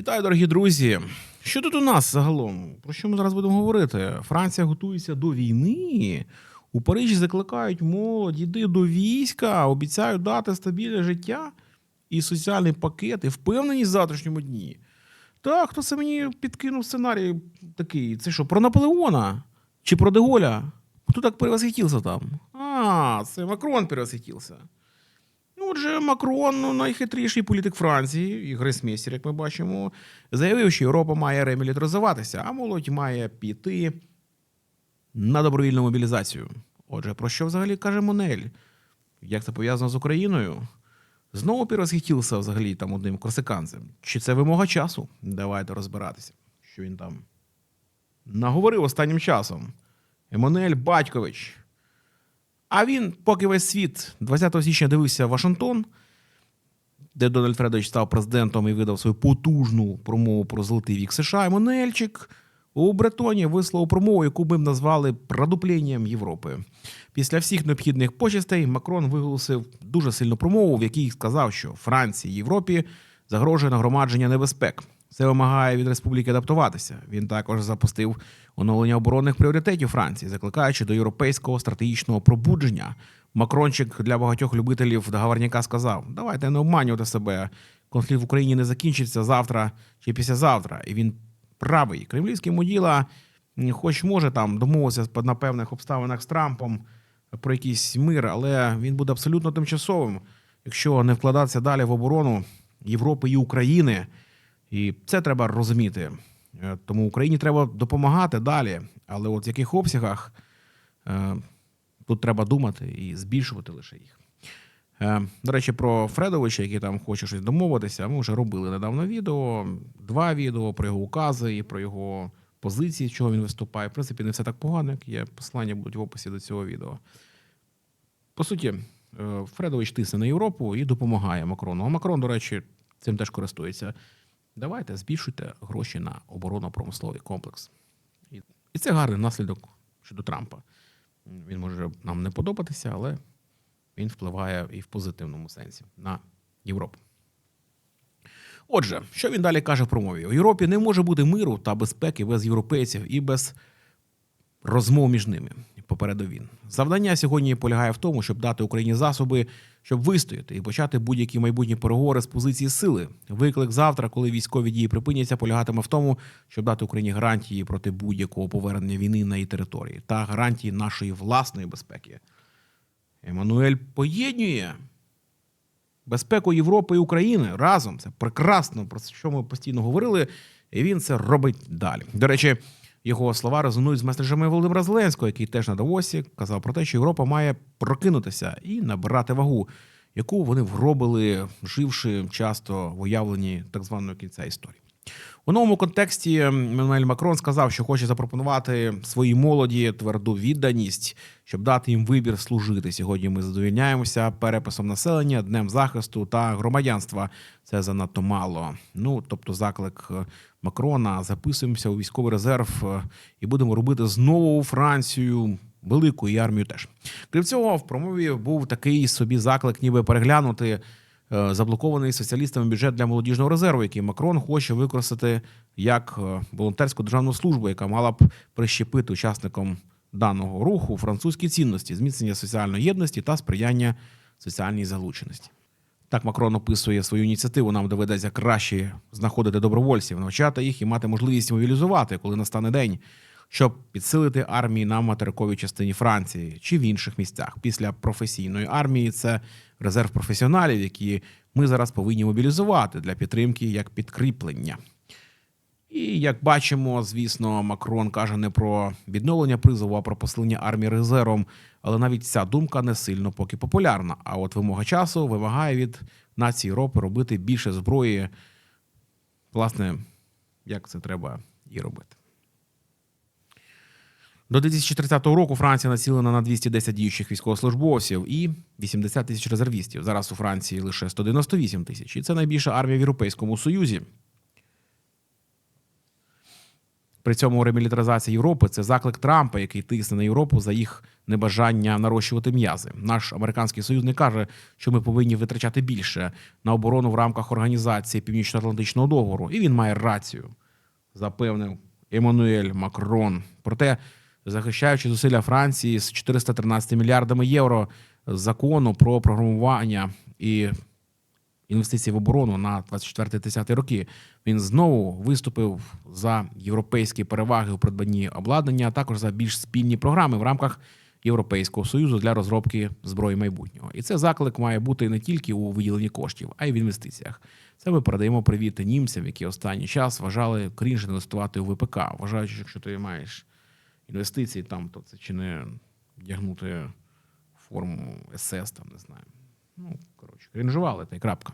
Вітаю, дорогі друзі. Що тут у нас загалом? Про що ми зараз будемо говорити? Франція готується до війни. У Парижі закликають молодь, іди до війська, обіцяють дати стабільне життя і соціальний пакет, і впевненість в завтрашньому дні. Так, хто це мені підкинув сценарій такий? Це що, про Наполеона? Чи про Деголя? Хто так перевосхитився там? А, це Макрон перевосхитився. Отже, Макрон, ну, найхитріший політик Франції, і грейсмейстер, як ми бачимо, заявив, що Європа має ремілітаризуватися, а молодь має піти на добровільну мобілізацію. Отже, про що взагалі каже Монель? Як це пов'язано з Україною? Знову перерозхитівся взагалі там одним корсиканцем. Чи це вимога часу? Давайте розбиратися, що він там наговорив останнім часом. Еммануель Батькович. А він, поки весь світ 20 січня дивився Вашингтон, де Дональд Фредович став президентом і видав свою потужну промову про золотий вік США, Еммануельчик у Бретоні висловив промову, яку ми назвали продупленням Європи. Після всіх необхідних почестей Макрон виголосив дуже сильну промову, в якій сказав, що Франції Європі загрожує нагромадження небезпек. Це вимагає від республіки адаптуватися. Він також запустив оновлення оборонних пріоритетів Франції, закликаючи до європейського стратегічного пробудження. Макрончик для багатьох любителів договорняка сказав: давайте не обманювати себе. Конфлікт в Україні не закінчиться завтра чи післязавтра. І він правий. Кремлівський муділа, хоч може там домовитися на певних обставинах з Трампом про якийсь мир, але він буде абсолютно тимчасовим, якщо не вкладатися далі в оборону Європи і України. І це треба розуміти. Е, Тому Україні треба допомагати далі. Але от в яких обсягах е, тут треба думати і збільшувати лише їх. Е, До речі, про Фредовича, який там хоче щось домовитися, ми вже робили недавно відео, два відео про його укази і про його позиції, з чого він виступає. В принципі, не все так погано, як є. Посилання будуть в описі до цього відео. По суті, Фредович тисне на Європу і допомагає Макрону. А Макрон, до речі, цим теж користується. Давайте збільшуйте гроші на оборонно-промисловий комплекс. І, це гарний наслідок щодо Трампа. Він може нам не подобатися, але він впливає і в позитивному сенсі на Європу. Отже, що він далі каже в промові? У Європі не може бути миру та безпеки без європейців і без розмов між ними. Попереду він. Завдання сьогодні полягає в тому, щоб дати Україні засоби, щоб вистояти і почати будь-які майбутні переговори з позиції сили. Виклик завтра, коли військові дії припиняться, полягатиме в тому, щоб дати Україні гарантії проти будь-якого повернення війни на її території та гарантії нашої власної безпеки. Еммануель поєднує безпеку Європи і України разом. Це прекрасно, про що ми постійно говорили, і він це робить далі. До речі, його слова резонують з меседжами Володимира Зеленського, який теж на Давосі казав про те, що Європа має прокинутися і набирати вагу, яку вони вробили, живши часто в уявленні так званого кінця історії. У новому контексті Еммануель Макрон сказав, що хоче запропонувати своїй молоді тверду відданість, щоб дати їм вибір служити. Сьогодні ми задовільняємося переписом населення, днем захисту та громадянства. Це занадто мало. Ну тобто, заклик е, Макрона записуємося у військовий резерв е, і будемо робити знову Францію. Велику і армію теж. Крім цього, в промові був такий собі заклик, ніби переглянути заблокований соціалістами бюджет для молодіжного резерву, який Макрон хоче використати як е, волонтерську державну службу, яка мала б прищепити учасникам даного руху французькі цінності, зміцнення соціальної єдності та сприяння соціальній залученості. Так Макрон описує свою ініціативу. Нам доведеться краще знаходити добровольців, навчати їх і мати можливість мобілізувати, коли настане день, щоб підсилити армії на материковій частині Франції чи в інших місцях. Після професійної армії це резерв професіоналів, які ми зараз повинні мобілізувати для підтримки як підкріплення. І як бачимо, звісно, Макрон каже не про відновлення призову, а про посилення армії резервом. Але навіть ця думка не сильно поки популярна. А от вимога часу вимагає від нації Європи робити більше зброї. Власне, як це треба і робити. До 2030 року Франція націлена на 210 діючих військовослужбовців і 80 тисяч резервістів. Зараз у Франції лише 198 тисяч. І це найбільша армія в Європейському Союзі. При цьому ремілітаризація Європи це заклик Трампа, який тисне на Європу за їх небажання нарощувати м'язи. Наш американський союзник каже, що ми повинні витрачати більше на оборону в рамках організації Північно-Атлантичного договору, і він має рацію, запевнив Еммануель Макрон. Проте, захищаючи зусилля Франції з 413 мільярдами євро закону про програмування і інвестицій в оборону на 24-30 роки. Він знову виступив за європейські переваги у придбанні обладнання, а також за більш спільні програми в рамках Європейського союзу для розробки зброї майбутнього. І це заклик має бути не тільки у виділенні коштів, а й в інвестиціях. Це ми передаємо привіт німцям, які останній час вважали крінж інвестувати у ВПК, вважаючи, що якщо ти маєш інвестиції там, то це чи не вдягнути форму СС, там не знаю. Ну, коротше, крінжували та й крапка.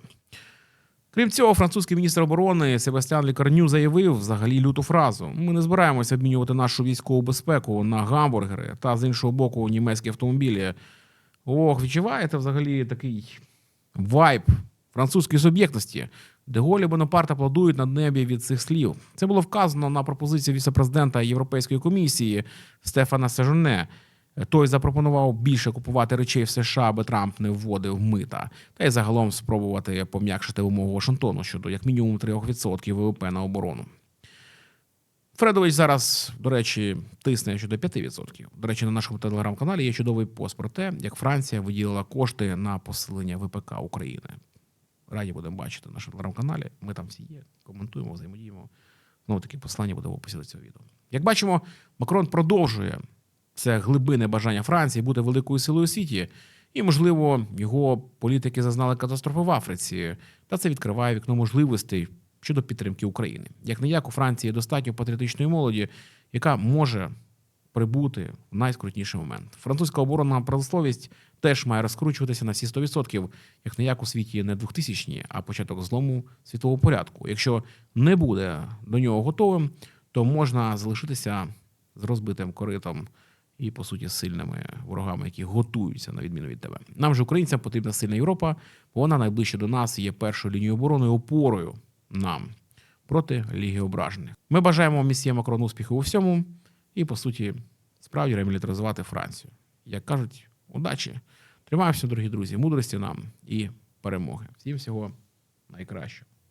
Крім цього, французький міністр оборони Себастьян Лікарню заявив взагалі люту фразу: ми не збираємося обмінювати нашу військову безпеку на гамбургери та з іншого боку німецькі автомобілі. Ох, відчуваєте взагалі такий вайб французької суб'єктності, де голі Бонапарт аплодують на небі від цих слів. Це було вказано на пропозицію віце-президента Європейської комісії Стефана Сежоне. Той запропонував більше купувати речей в США, аби Трамп не вводив мита, та й загалом спробувати пом'якшити вимогу Вашингтону щодо як мінімум 3% ВВП на оборону. Фредович зараз, до речі, тисне щодо 5%. До речі, на нашому телеграм-каналі є чудовий пост про те, як Франція виділила кошти на посилення ВПК України. Раді будемо бачити на телеграм-каналі. Ми там всі є, коментуємо, взаємодіємо. Знову таки послання буде в описі до цього відео. Як бачимо, Макрон продовжує це глибине бажання Франції бути великою силою у світі, і, можливо, його політики зазнали катастрофи в Африці, та це відкриває вікно можливостей щодо підтримки України. Як не як у Франції достатньо патріотичної молоді, яка може прибути в найскрутніший момент. Французька оборонна промисловість теж має розкручуватися на всі 100%, як не як у світі не 2000-ні, а початок злому світового порядку. Якщо не буде до нього готовим, то можна залишитися з розбитим коритом і, по суті, сильними ворогами, які готуються на відміну від тебе. Нам же українцям потрібна сильна Європа, бо вона найближче до нас є першою лінією оборони, опорою нам проти Ліги ображених. Ми бажаємо місія Макрону успіху у всьому і, по суті, справді ремілітаризувати Францію. Як кажуть, удачі! Тримаємося, дорогі друзі, мудрості нам і перемоги. Всім всього найкращого.